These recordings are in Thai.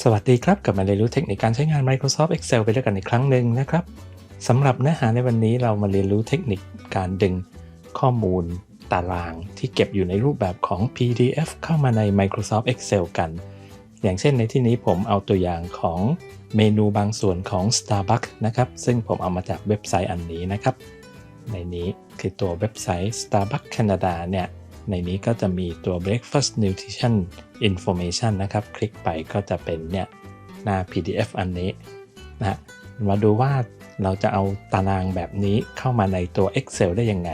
สวัสดีครับกลับมาเรียนรู้เทคนิคการใช้งาน Microsoft Excel ไปด้วยกันอีกครั้งหนึ่งนะครับสำหรับเนื้อหาในวันนี้เรามาเรียนรู้เทคนิคการดึงข้อมูลตารางที่เก็บอยู่ในรูปแบบของ PDF เข้ามาใน Microsoft Excel กัน อย่างเช่นในที่นี้ผมเอาตัวอย่างของเมนูบางส่วนของ Starbucks นะครับ ซึ่งผมเอามาจากเว็บไซต์อันนี้นะครับ ในนี้คือตัวเว็บไซต์ Starbucks Canada เนี่ย ในนี้ก็จะมีตัว breakfast nutrition information นะครับ คลิกไปก็จะเป็นเนี่ยหน้า PDF อันนี้นะมาดูว่าเราจะเอาตารางแบบนี้เข้ามาในตัว Excel ได้ยังไง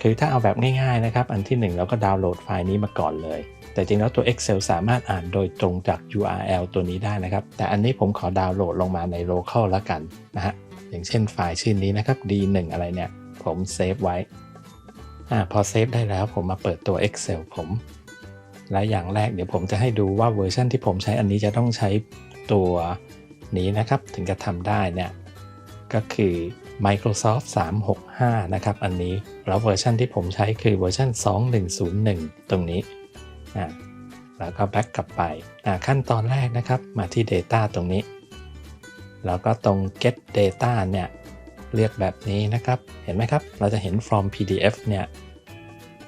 คือถ้าเอาแบบง่ายๆนะครับ อันที่ 1 เราก็ดาวน์โหลดไฟล์นี้มาก่อนเลย แต่จริงแล้วตัว Excel สามารถอ่านโดยตรงจาก URL ตัวนี้ได้นะครับ แต่อันนี้ผมขอดาวน์โหลดลงมาใน local แล้วกันนะฮะ อย่างเช่นไฟล์ชื่อนี้นะครับ D1 อะไรเนี่ย ผมเซฟไว้ อ่าพอเซฟได้แล้วผมมาเปิดตัว Excel ผม และอย่างแรกเดี๋ยวผมจะให้ดูว่าเวอร์ชันที่ผมใช้อันนี้จะต้องใช้ตัวนี้นะครับ ถึงจะทำได้เนี่ย ก็คือ Microsoft 365 นะครับ อันนี้ แล้วเวอร์ชันที่ผมใช้คือเวอร์ชัน2101 ตรงนี้อ่าแล้วก็แบ็กกลับไปอ่าขั้นตอนแรกนะครับ มาที่ Data ตรงนี้ แล้วก็ตรง Get Data เนี่ย เลือกแบบนี้นะครับ เห็นไหมครับ เราจะเห็น from PDF เนี่ย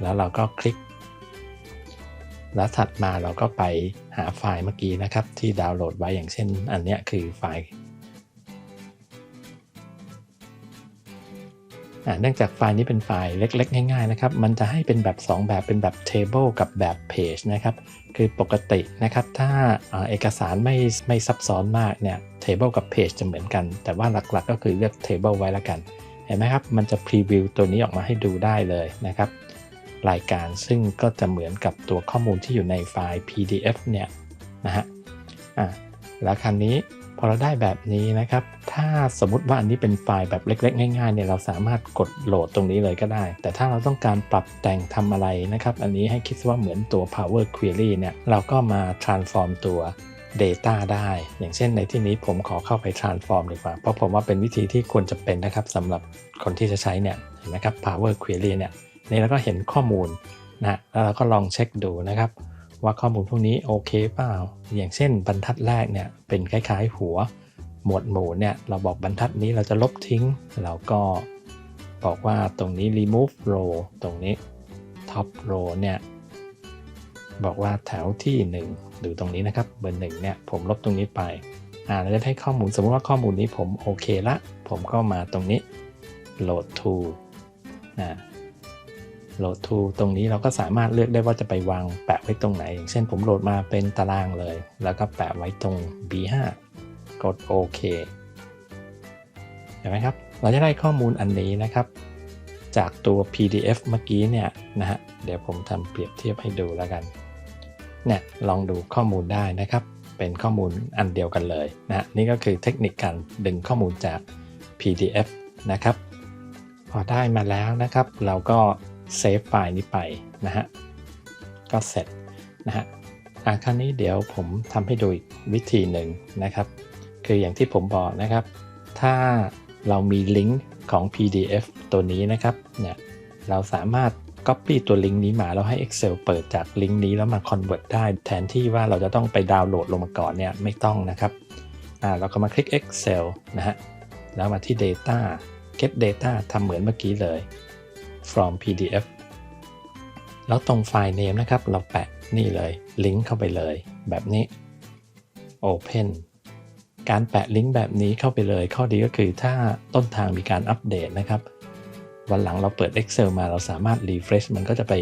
แล้วเราก็คลิก แล้วถัดมาเราก็ไปหาไฟล์เมื่อกี้นะครับ ที่ดาวน์โหลดไว้อย่างเช่น อันนี้คือไฟล์ เนื่องจากไฟล์นี้เป็นไฟล์เล็ก ๆ ง่ายๆนะครับ มันจะให้เป็นแบบ 2 แบบเป็นแบบ table กับแบบ page นะครับ คือปกตินะครับ ถ้าเอกสารไม่ไม่ซับซ้อนมากเนี่ย table กับ page จะเหมือนกัน แต่ว่าหลักๆ ก็คือเลือก table ไว้แล้วกัน เห็นไหมครับ มันจะ preview ตัวนี้ออกมาให้ดูได้เลยนะครับ รายการซึ่งก็จะเหมือนกับตัวข้อมูลที่อยู่ในไฟล์ PDF เนี่ยนะฮะ อะแล้วครั้นี้ พอเราได้แบบนี้นะครับ ถ้าสมมติว่าอันนี้เป็นไฟล์แบบเล็ก ๆ ง่ายๆเนี่ยเราสามารถกดโหลดตรงนี้เลยก็ได้ แต่ถ้าเราต้องการปรับแต่งทำอะไรนะครับ อันนี้ให้คิดว่าเหมือนตัว Power Query เนี่ยเราก็มา transform ตัว Data ได้ อย่างเช่นในที่นี้ผมขอเข้าไป transform ดีกว่า เพราะผมว่าเป็นวิธีที่ควรจะเป็นนะครับสำหรับคนที่จะใช้เนี่ยเห็นไหมครับ Power Query เนี่ยนี่เราก็เห็นข้อมูลนะแล้วเราก็ลองเช็คดูนะครับ ว่าข้อมูลพวกนี้โอเคเปล่า อย่างเช่นบรรทัดแรกเนี่ยเป็นคล้ายๆ หัว หมวดหมู่เนี่ยเราบอกบรรทัดนี้เราจะลบทิ้ง เราก็บอกว่าตรงนี้ remove row ตรงนี้ top row เนี่ยบอกว่าแถวที่ 1 หรือตรงนี้นะครับเบอร์หนึ่งเนี่ยผมลบตรงนี้ไป อ่าเราจะให้ข้อมูลสมมติว่าข้อมูลนี้ผมโอเคละ ผมก็มาตรงนี้ load to นะ โหลด to ตรงนี้เราก็สามารถเลือกได้ว่าจะไปวางแปะไว้ตรงไหน อย่างเช่นผมโหลดมาเป็นตารางเลย แล้วก็แปะไว้ตรง B5 กดโอเคเห็นไหมครับ เราจะได้ข้อมูลอันนี้นะครับ จากตัว PDF เมื่อกี้เนี่ยนะฮะ เดี๋ยวผมทำเปรียบเทียบให้ดูแล้วกัน เนี่ยลองดูข้อมูลได้นะครับ เป็นข้อมูลอันเดียวกันเลยนะนี่ก็คือเทคนิคการดึงข้อมูลจาก PDF นะครับ พอได้มาแล้วนะครับ เราก็ เซฟไฟล์นี้ไปนะฮะ ก็เสร็จนะฮะอาครั้งนี้เดี๋ยวผมทำให้ดูอีกวิธีหนึ่งนะครับ คืออย่างที่ผมบอกนะครับ ถ้าเรามีลิงก์ของ PDF ตัวนี้นะครับเนี่ยเราสามารถ Copy ตัวลิงก์นี้มาแล้วให้ Excel เปิดจากลิงก์นี้แล้วมา Convert ได้ แทนที่ว่าเราจะต้องไปดาวน์โหลดลงมาก่อนเนี่ยไม่ต้องนะครับอ่าเราก็มาคลิก Excel นะฮะแล้วมาที่ Data Get Data ทำเหมือนเมื่อกี้เลย from PDF แล้วตรงไฟล์ name นะครับ เราแปะนี่เลยลิงก์เข้าไปเลย แบบนี้ Open การแปะลิงก์แบบนี้เข้าไปเลย ข้อดีก็คือถ้าต้นทางมีการอัปเดตนะครับ วันหลังเราเปิด Excel มาเราสามารถ refresh มันก็จะไป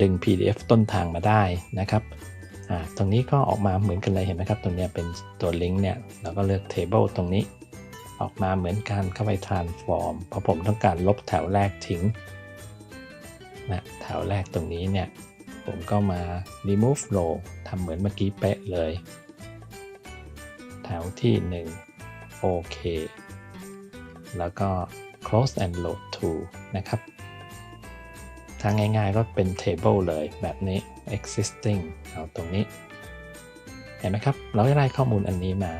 ดึง PDF ต้นทางมาได้นะครับตรงนี้ก็ออกมาเหมือนกันเลยเห็นไหมครับ ตรงนี้เป็นตัวลิงก์เนี่ย เราก็เลือก table ตรงนี้ ออกมาเหมือนกันเข้าไป transform เพราะผมต้องการลบแถวแรกทิ้ง นะแถวแรกตรงนี้เนี่ย ผมก็มา remove row ทำเหมือนเมื่อกี้เป๊ะเลย แถวที่ 1 โอเค แล้วก็ close and load to นะครับถ้าง่ายๆก็เป็น table เลยแบบนี้ existing เอาตรงนี้ เห็นไหมครับ เราได้ข้อมูลอันนี้มา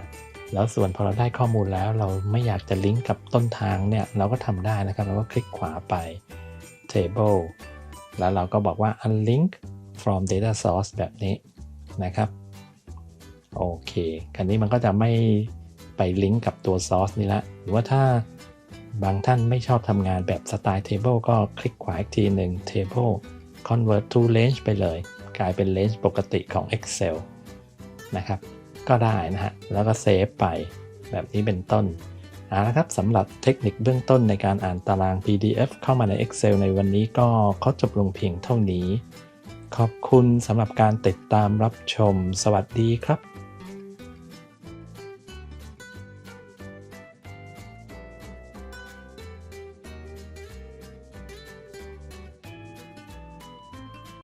แล้วส่วนพอเราได้ข้อมูลแล้ว เราไม่อยากจะลิงก์กับต้นทางเนี่ย เราก็ทำได้นะครับ เราก็คลิกขวาไป table แล้วเราก็บอกว่า unlink from data source แบบนี้นะครับ โอเคคันนี้มันก็จะไม่ไปลิงก์กับตัวซอสนี่ละ หรือว่าถ้าบางท่านไม่ชอบทำงานแบบสไตล์ Table ก็คลิกขวาอีกทีหนึ่ง Table Convert to Range ไปเลย กลายเป็น Range ปกติของ Excel นะครับ ก็ได้นะฮะ แล้วก็เซฟไปแบบนี้เป็นต้น เอาละครับสำหรับเทคนิคเบื้องต้นในการอ่านตาราง PDF เข้ามาใน Excel ในวันนี้ก็ขอจบลงเพียงเท่านี้ ขอบคุณสำหรับการติดตามรับชม สวัสดีครับ